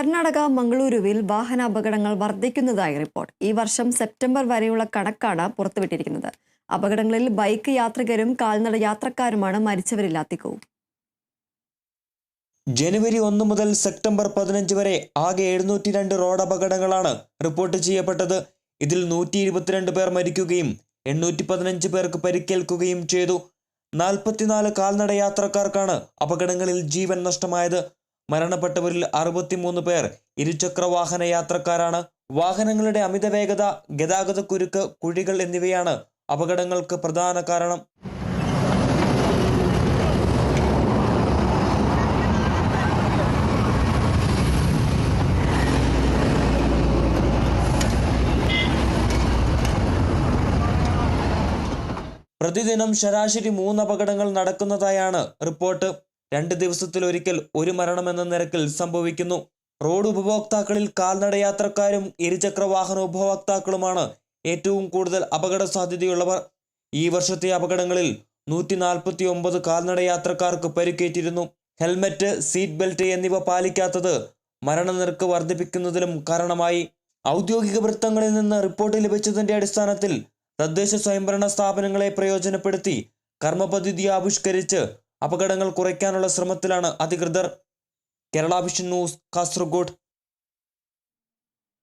കർണാടക മംഗളൂരുവിൽ വാഹനാപകടങ്ങൾ വർദ്ധിക്കുന്നതായി റിപ്പോർട്ട്. ഈ വർഷം സെപ്റ്റംബർ വരെയുള്ള കണക്കാണ് പുറത്തുവിട്ടിരിക്കുന്നത്. അപകടങ്ങളിൽ ബൈക്ക് യാത്രികരും കാൽനട യാത്രക്കാരുമാണ് മരിച്ചവരിൽ ജനുവരി ഒന്ന് മുതൽ സെപ്റ്റംബർ പതിനഞ്ച് വരെ ആകെ എഴുന്നൂറ്റി രണ്ട് റോഡ് അപകടങ്ങളാണ് റിപ്പോർട്ട് ചെയ്യപ്പെട്ടത്. ഇതിൽ നൂറ്റി ഇരുപത്തിരണ്ട് പേർ മരിക്കുകയും എണ്ണൂറ്റി പതിനഞ്ച് പേർക്ക് പരിക്കേൽക്കുകയും ചെയ്തു. നാൽപ്പത്തിനാല് കാൽനട യാത്രക്കാർക്കാണ് അപകടങ്ങളിൽ ജീവൻ നഷ്ടമായത്. മരണപ്പെട്ടവരിൽ അറുപത്തിമൂന്ന് പേർ ഇരുചക്ര വാഹന യാത്രക്കാരാണ്. വാഹനങ്ങളുടെ അമിത വേഗത ഗതാഗത കുരുക്ക് കുഴികൾ എന്നിവയാണ് അപകടങ്ങൾക്ക് പ്രധാന കാരണം. പ്രതിദിനം ശരാശരി മൂന്ന് അപകടങ്ങൾ നടക്കുന്നതായാണ് റിപ്പോർട്ട്. രണ്ട് ദിവസത്തിലൊരിക്കൽ ഒരു മരണം എന്ന നിരക്കിൽ സംഭവിക്കുന്നു. റോഡ് ഉപഭോക്താക്കളിൽ കാൽനട യാത്രക്കാരും ഇരുചക്ര വാഹന ഉപഭോക്താക്കളുമാണ് ഏറ്റവും കൂടുതൽ അപകട സാധ്യതയുള്ളവർ ഈ വർഷത്തെ അപകടങ്ങളിൽ നൂറ്റി നാൽപ്പത്തി ഒമ്പത് കാൽനട യാത്രക്കാർക്ക് പരിക്കേറ്റിരുന്നു. ഹെൽമറ്റ് സീറ്റ് ബെൽറ്റ് എന്നിവ പാലിക്കാത്തത് മരണനിരക്ക് വർദ്ധിപ്പിക്കുന്നതിലും കാരണമായി. ഔദ്യോഗിക വൃത്തങ്ങളിൽ നിന്ന് റിപ്പോർട്ട് ലഭിച്ചതിന്റെ അടിസ്ഥാനത്തിൽ തദ്ദേശ സ്വയംഭരണ സ്ഥാപനങ്ങളെ പ്രയോജനപ്പെടുത്തി കർമ്മപദ്ധതി ആവിഷ്കരിച്ച് അപകടങ്ങൾ കുറയ്ക്കാനുള്ള ശ്രമത്തിലാണ് അധികൃതർ. Kerala vision news Kasaragod.